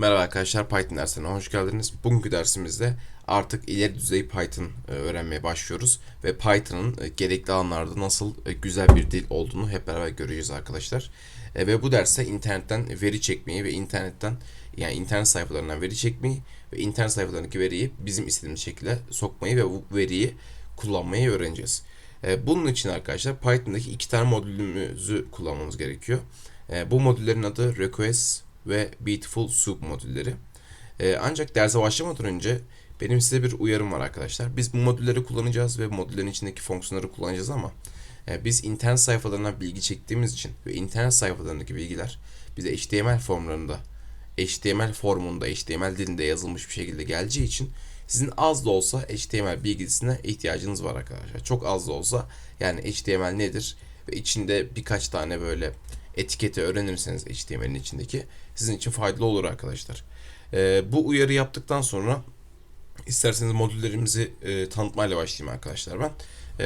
Merhaba arkadaşlar Python dersine hoş geldiniz. Bugünkü dersimizde artık ileri düzey Python e, öğrenmeye başlıyoruz ve Python'ın e, gerekli alanlarda nasıl e, güzel bir dil olduğunu hep beraber göreceğiz arkadaşlar. Ve bu derste internetten veri çekmeyi ve internetten yani internet sayfalarından veri çekmeyi ve internet sayfalarındaki veriyi bizim istediğimiz şekilde sokmayı ve bu veriyi kullanmayı öğreneceğiz. Bunun için arkadaşlar Python'daki iki tane modülümüzü kullanmamız gerekiyor. Bu modüllerin adı request ve Beautiful Soup modülleri. Ee, ancak derse başlamadan önce benim size bir uyarım var arkadaşlar. Biz bu modülleri kullanacağız ve modüllerin içindeki fonksiyonları kullanacağız ama e, biz internet sayfalarından bilgi çektiğimiz için ve internet sayfalarındaki bilgiler bize HTML formlarında HTML formunda, HTML dilinde yazılmış bir şekilde geleceği için sizin az da olsa HTML bilgisine ihtiyacınız var arkadaşlar. Çok az da olsa yani HTML nedir ve içinde birkaç tane böyle etiketi öğrenirseniz HTML'in içindeki sizin için faydalı olur arkadaşlar. Ee, bu uyarı yaptıktan sonra isterseniz modüllerimizi e, tanıtmayla başlayayım arkadaşlar ben.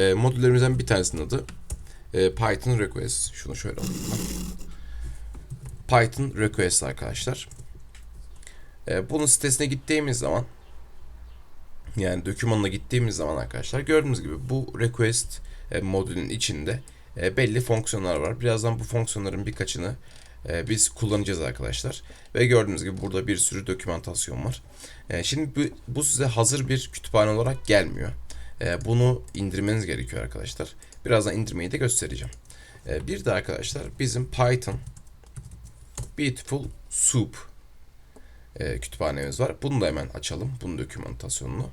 E, modüllerimizden bir tanesinin adı e, Python Request. Şunu şöyle alayım ben. Python Request arkadaşlar. E, bunun sitesine gittiğimiz zaman yani dokümanına gittiğimiz zaman arkadaşlar gördüğünüz gibi bu request e, modülün içinde e, belli fonksiyonlar var. Birazdan bu fonksiyonların birkaçını e, biz kullanacağız arkadaşlar. Ve gördüğünüz gibi burada bir sürü dokümantasyon var. E, şimdi bu, size hazır bir kütüphane olarak gelmiyor. Bunu indirmeniz gerekiyor arkadaşlar. Birazdan indirmeyi de göstereceğim. Bir de arkadaşlar bizim Python Beautiful Soup kütüphanemiz var. Bunu da hemen açalım. Bunun dokümantasyonunu.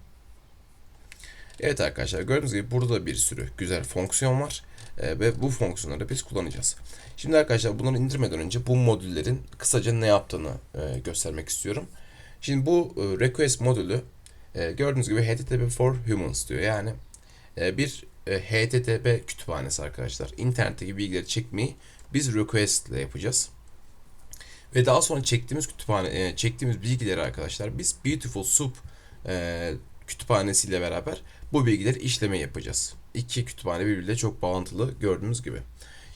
Evet arkadaşlar gördüğünüz gibi burada da bir sürü güzel fonksiyon var. E, ve bu fonksiyonları biz kullanacağız. Şimdi arkadaşlar bunları indirmeden önce bu modüllerin kısaca ne yaptığını e, göstermek istiyorum. Şimdi bu e, request modülü e, gördüğünüz gibi HTTP for Humans diyor. Yani bir HTTP kütüphanesi arkadaşlar. İnternetteki bilgileri çekmeyi biz request ile yapacağız. Ve daha sonra çektiğimiz kütüphane, çektiğimiz bilgileri arkadaşlar biz Beautiful Soup kütüphanesiyle beraber bu bilgileri işleme yapacağız. İki kütüphane birbiriyle çok bağlantılı gördüğünüz gibi.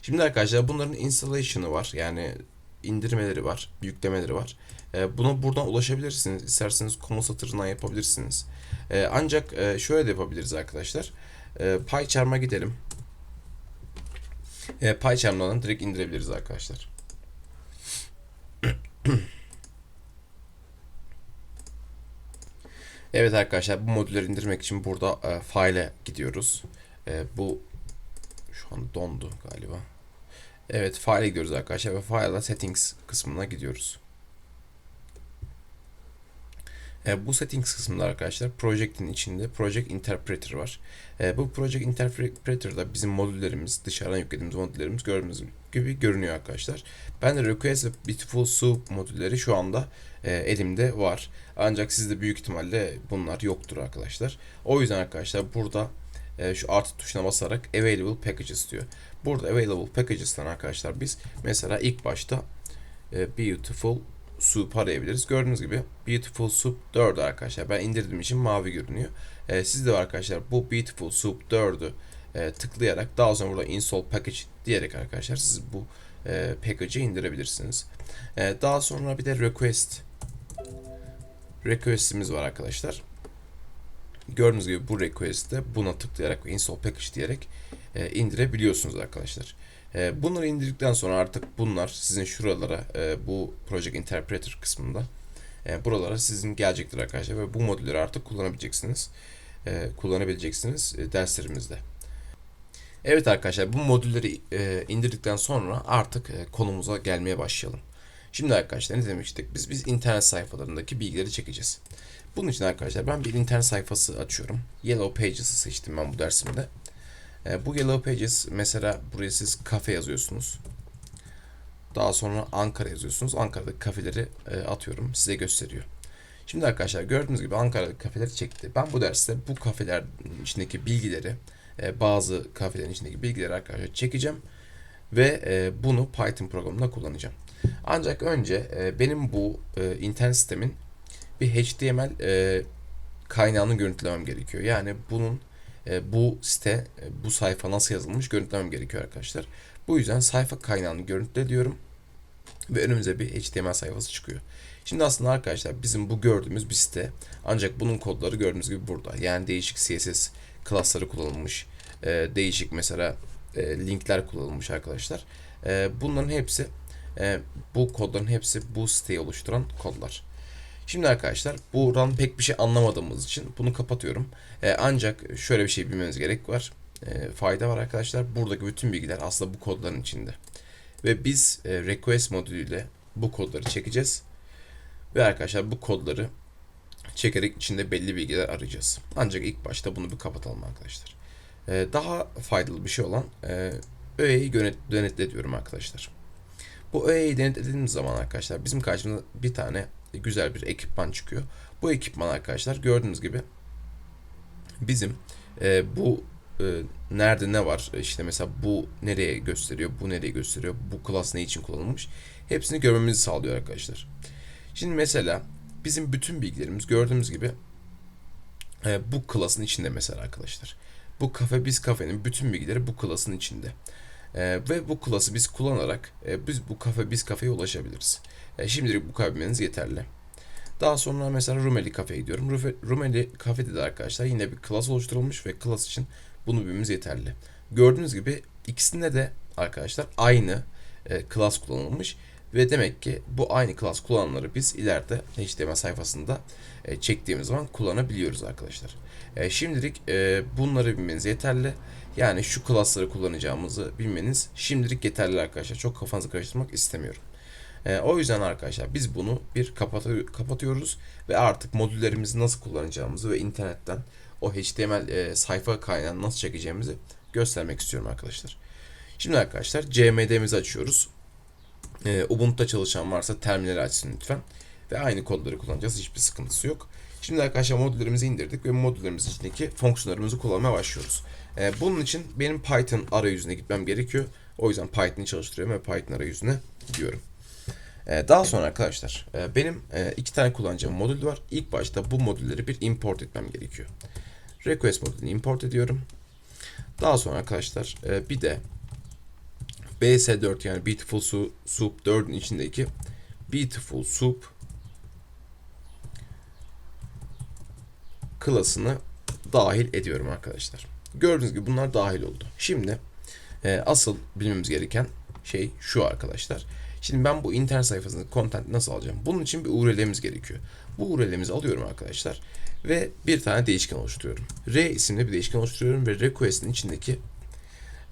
Şimdi arkadaşlar bunların installation'ı var. Yani indirmeleri var, yüklemeleri var. E, buna buradan ulaşabilirsiniz. İsterseniz konu satırından yapabilirsiniz. E, ancak e, şöyle de yapabiliriz arkadaşlar. E, PyCharm'a gidelim. E, PyCharm'dan direkt indirebiliriz arkadaşlar. Evet arkadaşlar bu modülleri indirmek için burada e, file'e gidiyoruz. E, bu şu an dondu galiba. Evet file'e gidiyoruz arkadaşlar ve file'a settings kısmına gidiyoruz. E, bu settings kısmında arkadaşlar project'in içinde project interpreter var. E, bu project interpreter'da bizim modüllerimiz, dışarıdan yüklediğimiz modüllerimiz gördüğünüz gibi görünüyor arkadaşlar. Ben de request ve beautiful soup modülleri şu anda e, elimde var. Ancak sizde büyük ihtimalle bunlar yoktur arkadaşlar. O yüzden arkadaşlar burada e, şu artı tuşuna basarak available packages diyor. Burada available packages'tan arkadaşlar biz mesela ilk başta e, beautiful Soup arayabiliriz. Gördüğünüz gibi Beautiful Soup 4 arkadaşlar. Ben indirdiğim için mavi görünüyor. E, siz de arkadaşlar bu Beautiful Soup 4'ü e, tıklayarak daha sonra burada install package diyerek arkadaşlar siz bu e, package'ı indirebilirsiniz. E, daha sonra bir de request request'imiz var arkadaşlar. Gördüğünüz gibi bu request'te buna tıklayarak ve install package diyerek e, indirebiliyorsunuz arkadaşlar. E, bunları indirdikten sonra artık bunlar sizin şuralara e, bu Project Interpreter kısmında e, buralara sizin gelecektir arkadaşlar ve bu modülleri artık kullanabileceksiniz. E, kullanabileceksiniz e, derslerimizde. Evet arkadaşlar bu modülleri e, indirdikten sonra artık e, konumuza gelmeye başlayalım. Şimdi arkadaşlar ne demiştik? Biz biz internet sayfalarındaki bilgileri çekeceğiz. Bunun için arkadaşlar ben bir internet sayfası açıyorum. Yellow Pages'ı seçtim ben bu dersimde. E, bu Yellow Pages mesela buraya siz kafe yazıyorsunuz. Daha sonra Ankara yazıyorsunuz. Ankara'daki kafeleri e, atıyorum. Size gösteriyor. Şimdi arkadaşlar gördüğünüz gibi Ankara'daki kafeleri çekti. Ben bu derste bu kafelerin içindeki bilgileri e, bazı kafelerin içindeki bilgileri arkadaşlar çekeceğim. Ve e, bunu Python programında kullanacağım. Ancak önce e, benim bu e, internet sistemin bir HTML e, kaynağını görüntülemem gerekiyor. Yani bunun e, bu site, e, bu sayfa nasıl yazılmış görüntülemem gerekiyor arkadaşlar. Bu yüzden sayfa kaynağını görüntüle diyorum ve önümüze bir HTML sayfası çıkıyor. Şimdi aslında arkadaşlar bizim bu gördüğümüz bir site. Ancak bunun kodları gördüğünüz gibi burada. Yani değişik CSS klasları kullanılmış. e, değişik mesela e, linkler kullanılmış arkadaşlar. E, bunların hepsi e, bu kodların hepsi bu siteyi oluşturan kodlar. Şimdi arkadaşlar buradan pek bir şey anlamadığımız için bunu kapatıyorum. E, ancak şöyle bir şey bilmeniz gerek var. E, fayda var arkadaşlar. Buradaki bütün bilgiler aslında bu kodların içinde. Ve biz e, request modülüyle bu kodları çekeceğiz. Ve arkadaşlar bu kodları çekerek içinde belli bilgiler arayacağız. Ancak ilk başta bunu bir kapatalım arkadaşlar. E, daha faydalı bir şey olan e, öğeyi denetle diyorum arkadaşlar. Bu öğeyi denetlediğimiz zaman arkadaşlar bizim karşımıza bir tane güzel bir ekipman çıkıyor. Bu ekipman arkadaşlar gördüğünüz gibi bizim e, bu e, nerede ne var işte mesela bu nereye gösteriyor bu nereye gösteriyor bu class ne için kullanılmış hepsini görmemizi sağlıyor arkadaşlar. Şimdi mesela bizim bütün bilgilerimiz gördüğümüz gibi e, bu class'ın içinde mesela arkadaşlar. Bu kafe biz kafenin bütün bilgileri bu class'ın içinde. E, ve bu class'ı biz kullanarak e, biz bu kafe biz kafeye ulaşabiliriz. E, şimdilik bu kadar yeterli. Daha sonra mesela Rumeli Cafe'ye gidiyorum. Rufe- Rumeli Cafe'de de arkadaşlar yine bir class oluşturulmuş ve class için bunu bilmemiz yeterli. Gördüğünüz gibi ikisinde de arkadaşlar aynı e, kullanılmış ve demek ki bu aynı class kullananları biz ileride HTML sayfasında e, çektiğimiz zaman kullanabiliyoruz arkadaşlar. E, şimdilik e, bunları bilmeniz yeterli. Yani şu class'ları kullanacağımızı bilmeniz şimdilik yeterli arkadaşlar. Çok kafanızı karıştırmak istemiyorum. E, o yüzden arkadaşlar biz bunu bir kapatı- kapatıyoruz ve artık modüllerimizi nasıl kullanacağımızı ve internetten o HTML e, sayfa kaynağını nasıl çekeceğimizi göstermek istiyorum arkadaşlar. Şimdi arkadaşlar CMD'mizi açıyoruz. E, Ubuntu'da çalışan varsa terminali açsın lütfen. Ve aynı kodları kullanacağız. Hiçbir sıkıntısı yok. Şimdi arkadaşlar modüllerimizi indirdik ve modüllerimizin içindeki fonksiyonlarımızı kullanmaya başlıyoruz. E, bunun için benim Python arayüzüne gitmem gerekiyor. O yüzden Python'ı çalıştırıyorum ve Python arayüzüne gidiyorum. Ee, Daha sonra arkadaşlar e, benim e, iki tane kullanacağım modül var. İlk başta bu modülleri bir import etmem gerekiyor. Request modülünü import ediyorum. Daha sonra arkadaşlar e, bir de BS4 yani Beautiful Soup 4'ün içindeki Beautiful Soup klasını dahil ediyorum arkadaşlar. Gördüğünüz gibi bunlar dahil oldu. Şimdi asıl bilmemiz gereken şey şu arkadaşlar. Şimdi ben bu internet sayfasında content nasıl alacağım? Bunun için bir URL'imiz gerekiyor. Bu URL'imizi alıyorum arkadaşlar ve bir tane değişken oluşturuyorum. R isimli bir değişken oluşturuyorum ve request'in içindeki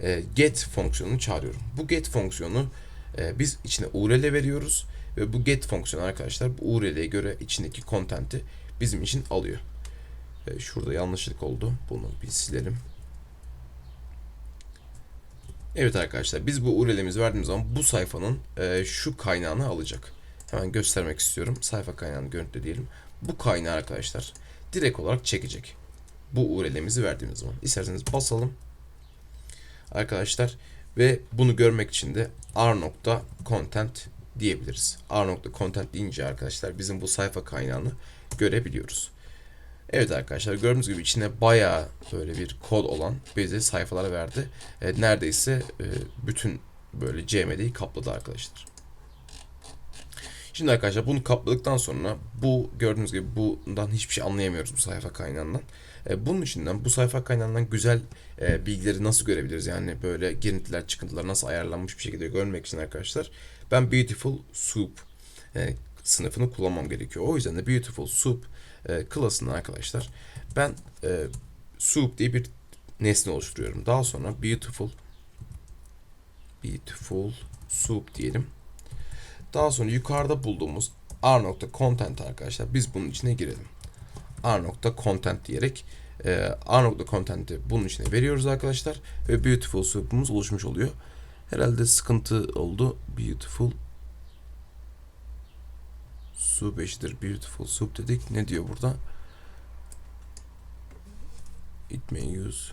e, get fonksiyonunu çağırıyorum. Bu get fonksiyonu e, biz içine URL veriyoruz ve bu get fonksiyonu arkadaşlar bu URL'ye göre içindeki content'i bizim için alıyor. E, şurada yanlışlık oldu. Bunu bir silelim. Evet arkadaşlar biz bu URL'imizi verdiğimiz zaman bu sayfanın e, şu kaynağını alacak. Hemen göstermek istiyorum. Sayfa kaynağını görüntüle diyelim. Bu kaynağı arkadaşlar direkt olarak çekecek. Bu URL'imizi verdiğimiz zaman. İsterseniz basalım. Arkadaşlar ve bunu görmek için de r.content diyebiliriz. r.content deyince arkadaşlar bizim bu sayfa kaynağını görebiliyoruz. Evet arkadaşlar gördüğünüz gibi içine bayağı böyle bir kod olan bize sayfalar verdi. E, neredeyse e, bütün böyle CMD'yi kapladı arkadaşlar. Şimdi arkadaşlar bunu kapladıktan sonra bu gördüğünüz gibi bundan hiçbir şey anlayamıyoruz bu sayfa kaynağından. E, bunun içinden bu sayfa kaynağından güzel e, bilgileri nasıl görebiliriz? Yani böyle girintiler çıkıntılar nasıl ayarlanmış bir şekilde görmek için arkadaşlar ben Beautiful Soup e, sınıfını kullanmam gerekiyor. O yüzden de Beautiful Soup e, klasını arkadaşlar ben e, soup diye bir nesne oluşturuyorum. Daha sonra beautiful beautiful soup diyelim. Daha sonra yukarıda bulduğumuz r.content arkadaşlar biz bunun içine girelim. r.content diyerek e, r.content'i bunun içine veriyoruz arkadaşlar ve beautiful soup'umuz oluşmuş oluyor. Herhalde sıkıntı oldu. Beautiful soup eşittir beautiful soup dedik. Ne diyor burada? It may use.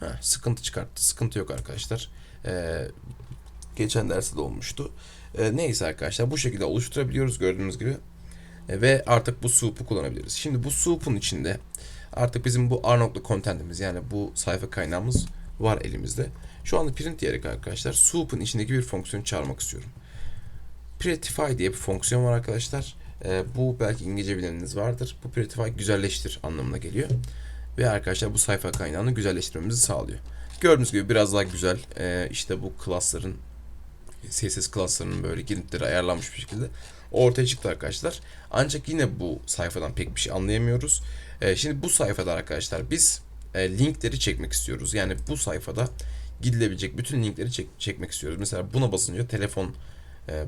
Heh, sıkıntı çıkarttı. Sıkıntı yok arkadaşlar. Ee, geçen derste de olmuştu. Ee, neyse arkadaşlar bu şekilde oluşturabiliyoruz gördüğünüz gibi. Ee, ve artık bu soup'u kullanabiliriz. Şimdi bu soup'un içinde artık bizim bu r.content'imiz yani bu sayfa kaynağımız var elimizde. Şu anda print diyerek arkadaşlar soup'un içindeki bir fonksiyon çağırmak istiyorum. Prettify diye bir fonksiyon var arkadaşlar. E, bu belki İngilizce bileniniz vardır. Bu Prettify güzelleştir anlamına geliyor. Ve arkadaşlar bu sayfa kaynağını güzelleştirmemizi sağlıyor. Gördüğünüz gibi biraz daha güzel. E, işte bu class'ların CSS class'larının böyle giritleri ayarlanmış bir şekilde ortaya çıktı arkadaşlar. Ancak yine bu sayfadan pek bir şey anlayamıyoruz. E, şimdi bu sayfada arkadaşlar biz e, linkleri çekmek istiyoruz. Yani bu sayfada gidilebilecek bütün linkleri çek, çekmek istiyoruz. Mesela buna basınca telefon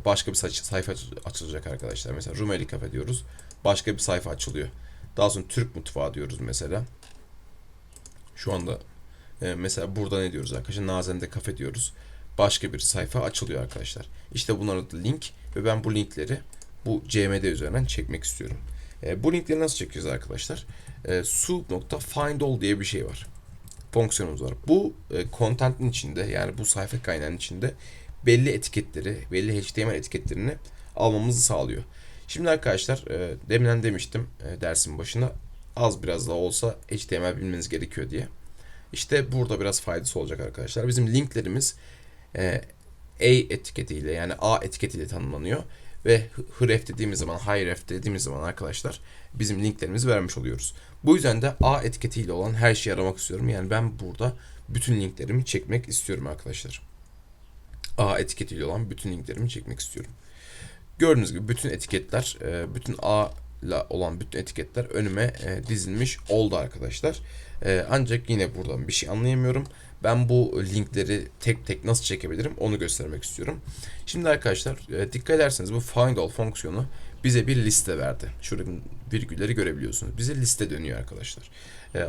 başka bir sayfa açılacak arkadaşlar. Mesela Rumeli Cafe diyoruz. Başka bir sayfa açılıyor. Daha sonra Türk Mutfağı diyoruz mesela. Şu anda e, mesela burada ne diyoruz arkadaşlar? Nazende Kafe diyoruz. Başka bir sayfa açılıyor arkadaşlar. İşte bunlar da link ve ben bu linkleri bu CMD üzerinden çekmek istiyorum. E, bu linkleri nasıl çekiyoruz arkadaşlar? E, soup.findAll diye bir şey var. Fonksiyonumuz var. Bu e, content'in içinde yani bu sayfa kaynağının içinde belli etiketleri, belli HTML etiketlerini almamızı sağlıyor. Şimdi arkadaşlar e, deminden demiştim e, dersin başında az biraz da olsa HTML bilmeniz gerekiyor diye. İşte burada biraz faydası olacak arkadaşlar. Bizim linklerimiz e, A etiketiyle yani A etiketiyle tanımlanıyor. Ve href dediğimiz zaman, href dediğimiz zaman arkadaşlar bizim linklerimizi vermiş oluyoruz. Bu yüzden de A etiketiyle olan her şeyi aramak istiyorum. Yani ben burada bütün linklerimi çekmek istiyorum arkadaşlar. A etiketiyle olan bütün linklerimi çekmek istiyorum. Gördüğünüz gibi bütün etiketler, e, bütün A ile olan bütün etiketler önüme e, dizilmiş oldu arkadaşlar. E, ancak yine buradan bir şey anlayamıyorum. Ben bu linkleri tek tek nasıl çekebilirim onu göstermek istiyorum. Şimdi arkadaşlar dikkat ederseniz bu find all fonksiyonu bize bir liste verdi. Şurada virgülleri görebiliyorsunuz. Bize liste dönüyor arkadaşlar.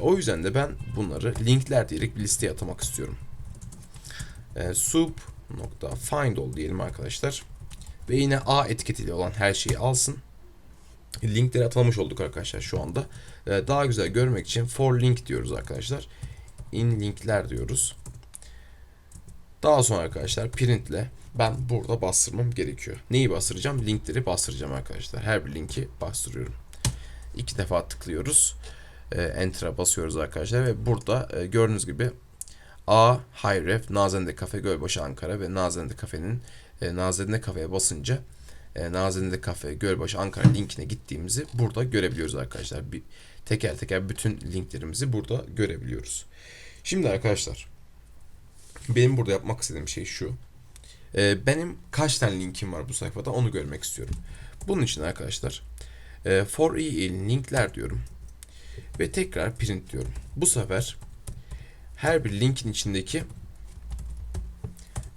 O yüzden de ben bunları linkler diyerek bir listeye atamak istiyorum. Soup nokta find all diyelim arkadaşlar. Ve yine A etiketiyle olan her şeyi alsın. Linkleri atalamış olduk arkadaşlar şu anda. Ee, daha güzel görmek için for link diyoruz arkadaşlar. In linkler diyoruz. Daha sonra arkadaşlar printle ben burada bastırmam gerekiyor. Neyi bastıracağım? Linkleri bastıracağım arkadaşlar. Her bir linki bastırıyorum. İki defa tıklıyoruz. Ee, Enter'a basıyoruz arkadaşlar ve burada e, gördüğünüz gibi A, Highrev, Nazende Kafe, Gölbaşı Ankara ve Nazende Kafe'nin e, Nazende Kafe'ye basınca e, Nazende Kafe, Gölbaşı Ankara linkine gittiğimizi burada görebiliyoruz arkadaşlar. Bir, teker teker bütün linklerimizi burada görebiliyoruz. Şimdi arkadaşlar benim burada yapmak istediğim şey şu. E, benim kaç tane linkim var bu sayfada onu görmek istiyorum. Bunun için arkadaşlar e, for i linkler diyorum. Ve tekrar print diyorum. Bu sefer her bir linkin içindeki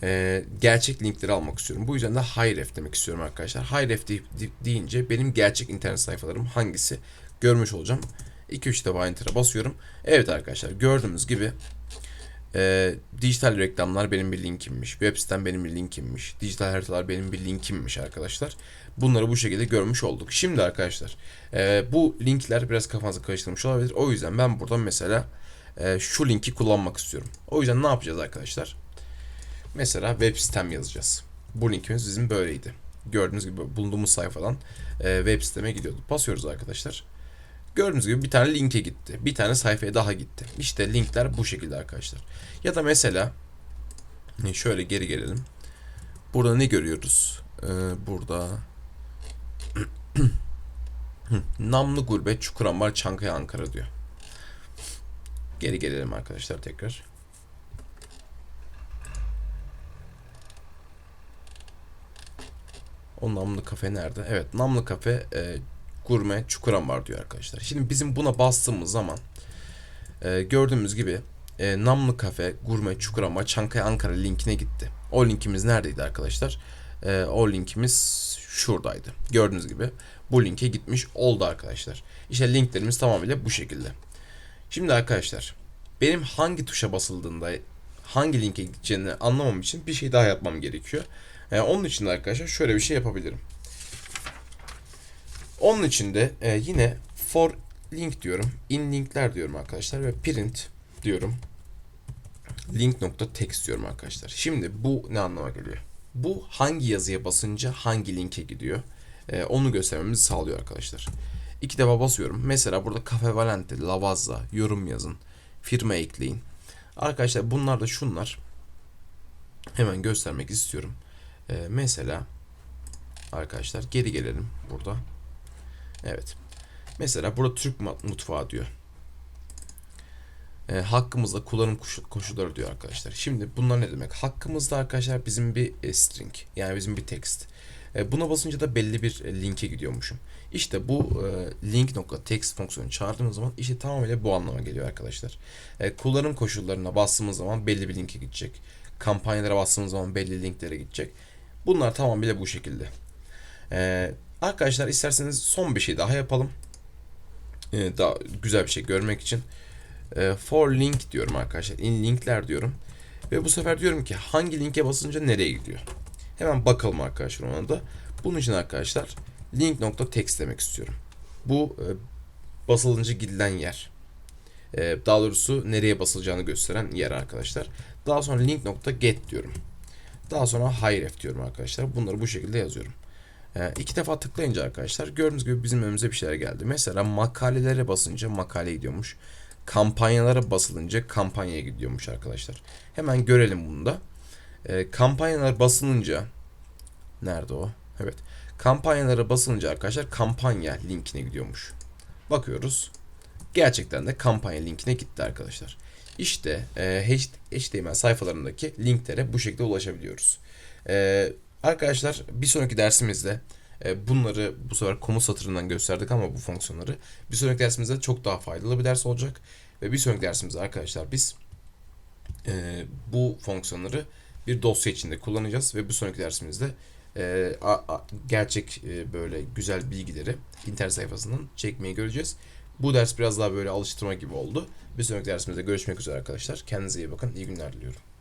e, gerçek linkleri almak istiyorum. Bu yüzden de href demek istiyorum arkadaşlar. Href de, de, deyince benim gerçek internet sayfalarım hangisi görmüş olacağım. 2-3 defa enter'a basıyorum. Evet arkadaşlar gördüğünüz gibi e, dijital reklamlar benim bir linkimmiş. Web sitem benim bir linkimmiş. Dijital haritalar benim bir linkimmiş arkadaşlar. Bunları bu şekilde görmüş olduk. Şimdi arkadaşlar e, bu linkler biraz kafanızı karıştırmış olabilir. O yüzden ben burada mesela e, şu linki kullanmak istiyorum. O yüzden ne yapacağız arkadaşlar? Mesela web sitem yazacağız. Bu linkimiz bizim böyleydi. Gördüğünüz gibi bulunduğumuz sayfadan e, web siteme gidiyordu. Basıyoruz arkadaşlar. Gördüğünüz gibi bir tane linke gitti. Bir tane sayfaya daha gitti. İşte linkler bu şekilde arkadaşlar. Ya da mesela şöyle geri gelelim. Burada ne görüyoruz? Ee, burada Namlı Gurbet Çukurambar Çankaya Ankara diyor. Geri gelelim arkadaşlar tekrar. O namlı kafe nerede? Evet namlı kafe e, gurme çukurambar diyor arkadaşlar. Şimdi bizim buna bastığımız zaman e, gördüğümüz gibi e, namlı kafe gurme çukurambar Çankaya Ankara linkine gitti. O linkimiz neredeydi arkadaşlar? E, o linkimiz şuradaydı. Gördüğünüz gibi bu linke gitmiş oldu arkadaşlar. İşte linklerimiz tamamıyla bu şekilde. Şimdi arkadaşlar benim hangi tuşa basıldığında hangi linke gideceğini anlamam için bir şey daha yapmam gerekiyor. Yani e, onun için de arkadaşlar şöyle bir şey yapabilirim. Onun için de e, yine for link diyorum. In linkler diyorum arkadaşlar ve print diyorum. Link.text diyorum arkadaşlar. Şimdi bu ne anlama geliyor? Bu hangi yazıya basınca hangi linke gidiyor? E, onu göstermemizi sağlıyor arkadaşlar. İki defa basıyorum. Mesela burada Cafe Valente, Lavazza, yorum yazın, firma ekleyin. Arkadaşlar bunlar da şunlar. Hemen göstermek istiyorum. Ee, mesela arkadaşlar geri gelelim burada. Evet. Mesela burada Türk mutfağı diyor. E, hakkımızda kullanım koşu- koşulları diyor arkadaşlar. Şimdi bunlar ne demek? Hakkımızda arkadaşlar bizim bir e, string yani bizim bir text. E, buna basınca da belli bir e, linke gidiyormuşum. İşte bu e, link.text fonksiyonu çağırdığımız zaman işte tamamıyla bu anlama geliyor arkadaşlar. Kullanım koşullarına bastığımız zaman belli bir linke gidecek. Kampanyalara bastığımız zaman belli linklere gidecek. Bunlar tamamıyla bu şekilde. Arkadaşlar isterseniz son bir şey daha yapalım. Daha güzel bir şey görmek için. For link diyorum arkadaşlar. In linkler diyorum. Ve bu sefer diyorum ki hangi linke basınca nereye gidiyor. Hemen bakalım arkadaşlar ona da. Bunun için arkadaşlar link.text demek istiyorum. Bu e, basılınca gidilen yer. E, daha doğrusu nereye basılacağını gösteren yer arkadaşlar. Daha sonra link.get diyorum. Daha sonra href diyorum arkadaşlar. Bunları bu şekilde yazıyorum. E, iki defa tıklayınca arkadaşlar gördüğünüz gibi bizim önümüze bir şeyler geldi. Mesela makalelere basınca makale gidiyormuş. Kampanyalara basılınca kampanyaya gidiyormuş arkadaşlar. Hemen görelim bunu da. E, kampanyalar basılınca nerede o? Evet. Kampanyalara basılınca arkadaşlar kampanya linkine gidiyormuş. Bakıyoruz. Gerçekten de kampanya linkine gitti arkadaşlar. İşte e, HTML sayfalarındaki linklere bu şekilde ulaşabiliyoruz. E, arkadaşlar bir sonraki dersimizde e, bunları bu sefer komut satırından gösterdik ama bu fonksiyonları bir sonraki dersimizde çok daha faydalı bir ders olacak. Ve bir sonraki dersimizde arkadaşlar biz e, bu fonksiyonları bir dosya içinde kullanacağız ve bir sonraki dersimizde e, a, a, gerçek e, böyle güzel bilgileri internet sayfasından çekmeyi göreceğiz. Bu ders biraz daha böyle alıştırma gibi oldu. Bir sonraki dersimizde görüşmek üzere arkadaşlar. Kendinize iyi bakın. İyi günler diliyorum.